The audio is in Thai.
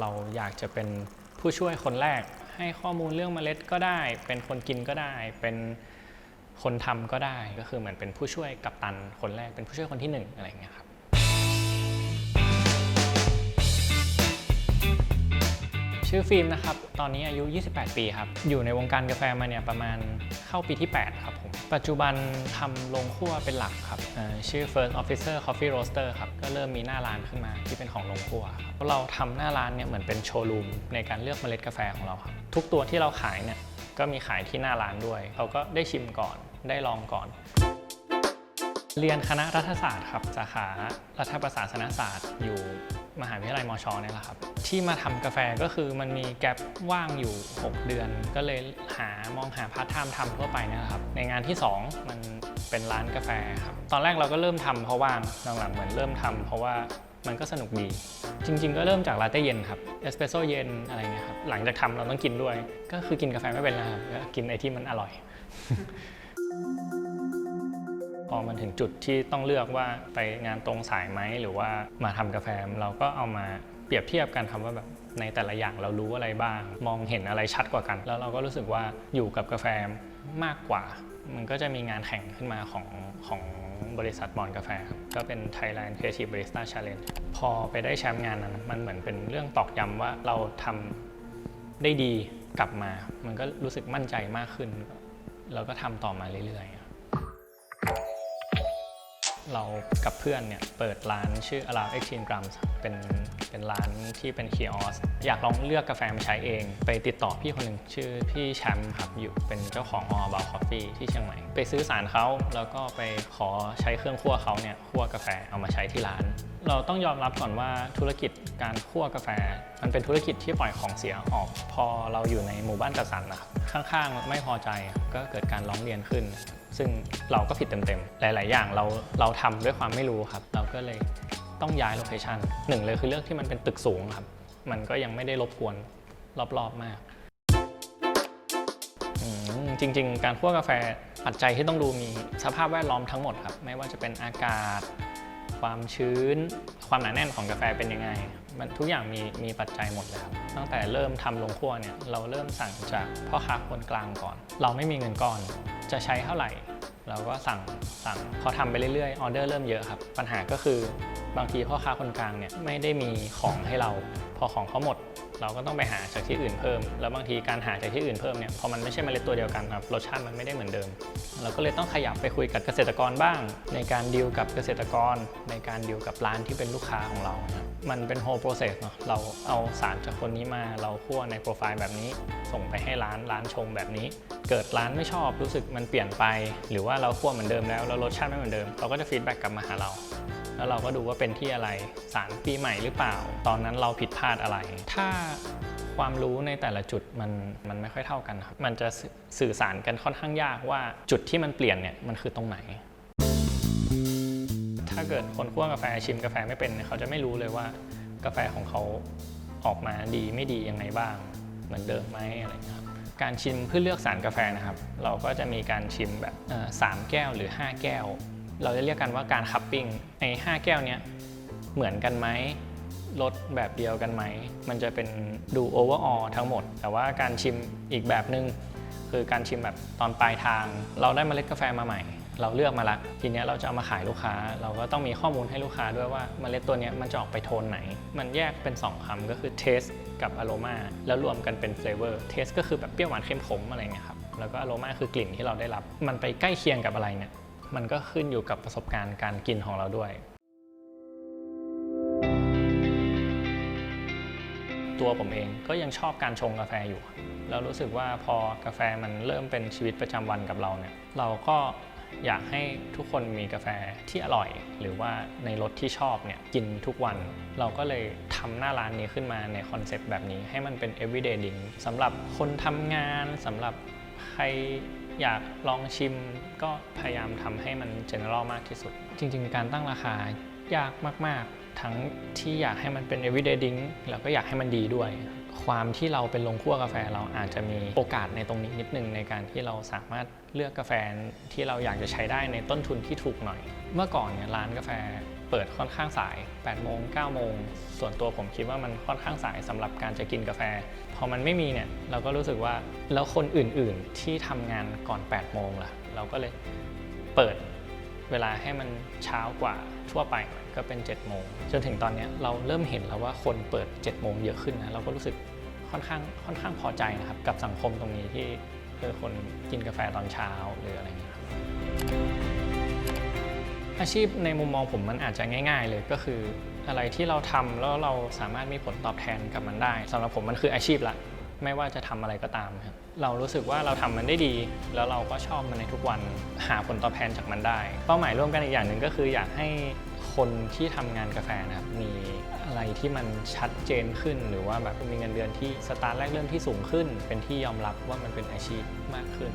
เราอยากจะเป็นผู้ช่วยคนแรก ให้ข้อมูลเรื่องเมล็ดก็ได้ เป็นคนกินก็ได้ เป็นคนทำก็ได้ ก็คือเหมือนเป็นผู้ช่วยกัปตันคนแรก เป็นผู้ช่วยคนที่หนึ่งอะไรอย่างเงี้ยครับ ชื่อฟิล์มนะครับ ตอนนี้อายุ 28 ปีครับ อยู่ในวงการกาแฟมาเนี่ยประมาณเข้าปีที่ 8 ครับผม ปัจจุบันทำโรงคั่วเป็นหลักครับชื่อ First Officer Coffee Roaster ครับก็เริ่มมีหน้าร้านขึ้นมาที่เป็นของโรงคั่วครับเราทำหน้าร้านเนี่ยเหมือนเป็นโชว์รูมในการเลือกเมล็ดกาแฟของเราครับทุกตัวที่เราขายเนี่ยก็มีขายที่หน้าร้านด้วย เขาก็ได้ชิมก่อนได้ลองก่อน เรียนคณะรัฐศาสตร์ครับสาขารัฐประศาสนศาสตร์อยู่ มหาวิทยาลัยมอชอเนี่ยแหละครับ ที่มาทำกาแฟก็คือมันมีแกลบว่างอยู่ 6 เดือน ก็เลยหามองหาพาร์ทไทม์ทำทั่วไปเนี่ยแหละครับ ในงานที่ 2 มันเป็นร้านกาแฟครับ ตอนแรกเราก็เริ่มทำเพราะว่างหลังๆเหมือนเริ่มทำเพราะว่ามันก็สนุกดี จริง ๆ ก็เริ่มจากลาเต้เย็นครับเอสเปรสโซ่เย็นอะไรเงี้ยครับหลังจากทำเราต้องกินด้วย ก็คือกินกาแฟไม่เป็นแล้วครับก็กินไอที่มันอร่อย พอมันถึงจุดที่ต้องเลือกว่าไปงานตรงสายไหมหรือว่ามาทำกาแฟเราก็เอามาเปรียบเทียบกันครับว่าแบบในแต่ละอย่างเรารู้อะไรบ้าง มองเห็นอะไรชัดกว่ากัน แล้วเราก็รู้สึกว่าอยู่กับกาแฟมากกว่า มันก็จะมีงานแข่งขึ้นมาของของบริษัทบอลกาแฟครับก็เป็น Thailand Creative Barista Challenge พอไปได้แชมป์งานนั้น มันเหมือนเป็นเรื่องตอกย้ำว่าเราทำได้ดีกลับมา มันก็รู้สึกมั่นใจมากขึ้น เราก็ทำต่อมาเรื่อยๆ เรากับเพื่อนเนี่ยเปิดร้านชื่อ Allow Extreme Grams เป็นเป็นร้านที่เป็นเคียออสอยากลองเลือกกาแฟมาใช้เอง ไปติดต่อพี่คนหนึ่งชื่อพี่แชมป์ครับอยู่เป็นเจ้าของ All About Coffee ที่เชียงใหม่ ไปซื้อสารเขาแล้วก็ไปขอใช้เครื่องคั่วเขาเนี่ยคั่วกาแฟเอามาใช้ที่ร้าน เราต้องยอมรับก่อนว่าธุรกิจการคั่วกาแฟ มันเป็นธุรกิจที่ปล่อยของเสียออก พอเราอยู่ในหมู่บ้านจัดสรรนะข้างๆไม่พอใจก็เกิดการร้องเรียนขึ้น ซึ่งเราก็ผิดเต็มๆ หลาย ๆ อย่างเราเราทำด้วยความไม่รู้ครับ เราก็เลยต้องย้ายโลเคชันหนึ่งเลยคือเรื่องที่มันเป็นตึกสูงครับ มันก็ยังไม่ได้รบกวนรอบ ๆ มากจริง ๆ การคั่วกาแฟปัจจัยที่ต้องดูมีสภาพแวดล้อมทั้งหมดครับ ไม่ว่าจะเป็นอากาศ ความชื้น ความหนาแน่นของกาแฟเป็นยังไง มันทุกอย่างมีมีปัจจัยหมดเลยครับตั้งแต่เริ่มทำลงขั้วเนี่ยเราเริ่มสั่งจากพ่อค้าคนกลางก่อน เราไม่มีเงินก้อน จะใช้เท่าไหร่ เราก็สั่งสั่งพอทำไปเรื่อยๆออเดอร์เริ่มเยอะครับ ปัญหาก็คือบางทีพ่อค้าคนกลางเนี่ยไม่ได้มีของให้เรา พอของเขาหมด เราก็ต้องไปหาจากที่อื่นเพิ่ม แล้วบางทีการหาจากที่อื่นเพิ่มเนี่ยพอมันไม่ใช่เมล็ดตัวเดียวกันครับรสชาติมันไม่ได้เหมือนเดิม เราก็เลยต้องขยับไปคุยกับเกษตรกรบ้าง ในการดีลกับเกษตรกร ในการดีลกับร้านที่เป็นลูกค้าของเรานะครับมันเป็น whole process เนาะเราเอาสารจากคนนี้มาเราคั่วในโปรไฟล์แบบนี้ ส่งไปให้ร้านร้านชงแบบนี้ เกิดร้านไม่ชอบรู้สึกมันเปลี่ยนไป หรือว่าเราคั่วเหมือนเดิมแล้วแล้วรสชาติไม่เหมือนเดิม เราก็จะฟีดแบ็กกลับมาหาเรา แล้วเราก็ดูว่าเป็นที่อะไรสารปีใหม่หรือเปล่า ตอนนั้นเราผิดพลาดอะไร ถ้าความรู้ในแต่ละจุดมันมันไม่ค่อยเท่ากันครับ มันจะสื่อสารกันค่อนข้างยากว่าจุดที่มันเปลี่ยนเนี่ยมันคือตรงไหน ถ้าเกิดคนคั่วกาแฟชิมกาแฟไม่เป็นเขาจะไม่รู้เลยว่ากาแฟของเขาออกมาดีไม่ดียังไงบ้าง เหมือนเดิมไหมอะไรครับการชิมเพื่อเลือกสารกาแฟนะครับ เราก็จะมีการชิมแบบเอ่อสามแก้วหรือ 5 แก้ว เราจะเรียกกันว่าการคัพปิ้งใน5แก้วเนี้ยเหมือนกันไหมรสแบบเดียวกันไหม มันจะเป็นดูโอเวอร์ออทั้งหมด แต่ว่าการชิมอีกแบบหนึ่งคือการชิมแบบตอนปลายทาง เราได้เมล็ดกาแฟมาใหม่ เราเลือกมาละทีเนี้ยเราจะเอามาขายลูกค้า เราก็ต้องมีข้อมูลให้ลูกค้าด้วยว่าเมล็ดตัวเนี้ยมันจะออกไปโทนไหน มันแยกเป็น 2คำก็คือเทสกับอโรมาแล้วรวมกันเป็นเฟลเวอร์เทสก็คือแบบเปรี้ยวหวานเค็มขมอะไรเงี้ยครับแล้วก็อโรมาคือกลิ่นที่เราได้รับ มันไปใกล้เคียงกับอะไรเนี่ย มันก็ขึ้นอยู่กับประสบการณ์การกินของเราด้วย ตัวผมเองก็ยังชอบการชงกาแฟอยู่แล้วรู้สึกว่าพอกาแฟมันเริ่มเป็นชีวิตประจำวันกับเราเนี่ยเราก็อยากให้ทุกคนมีกาแฟที่อร่อย หรือว่าในรสที่ชอบเนี่ยกินทุกวัน เราก็เลยทำหน้าร้านนี้ขึ้นมาในคอนเซปต์แบบนี้ให้มันเป็น everyday drink สำหรับคนทำงานสำหรับใคร อยากลองชิมก็พยายามทำให้มัน general มากที่สุด จริง ๆ การตั้งราคายากมาก ๆ ทั้งที่อยากให้มันเป็น everyday drink แล้วก็อยากให้มันดีด้วย ความที่เราเป็นโรงคั่วกาแฟเราอาจจะมีโอกาสในตรงนี้นิดนึงในการที่เราสามารถเลือกกาแฟที่เราอยากจะใช้ได้ในต้นทุนที่ถูกหน่อย เมื่อก่อนเนี่ยร้านกาแฟ เปิดค่อนข้างสาย 8 โมง 9 โมง ส่วนตัวผมคิดว่ามันค่อนข้างสายสำหรับการจะกินกาแฟ พอมันไม่มีเนี่ยเราก็รู้สึกว่าแล้วคนอื่นๆที่ทำงานก่อน 8 โมงล่ะ เราก็เลยเปิดเวลาให้มันเช้ากว่าทั่วไปก็เป็น 7 โมง จนถึงตอนนี้เราเริ่มเห็นแล้วว่าคนเปิด 7 โมงเยอะขึ้นนะเราก็รู้สึกค่อนข้างค่อนข้างพอใจนะครับกับสังคมตรงนี้ที่เออคนกินกาแฟตอนเช้าหรืออะไรอย่างเงี้ยครับ อาชีพในมุมมองผมมันอาจจะง่าย ๆ เลยก็คืออะไรที่เราทำแล้วเราสามารถมีผลตอบแทนกับมันได้สำหรับผมมันคืออาชีพละ ไม่ว่าจะทำอะไรก็ตามครับเรารู้สึกว่าเราทำมันได้ดี แล้วเราก็ชอบมันในทุกวันหาผลตอบแทนจากมันได้ เป้าหมายร่วมกันอีกอย่างหนึ่งก็คืออยากให้คนที่ทำงานกาแฟนะครับมีอะไรที่มันชัดเจนขึ้น หรือว่าแบบมีเงินเดือนที่สตาร์ทแรกเริ่มที่สูงขึ้น เป็นที่ยอมรับว่ามันเป็นอาชีพมากขึ้น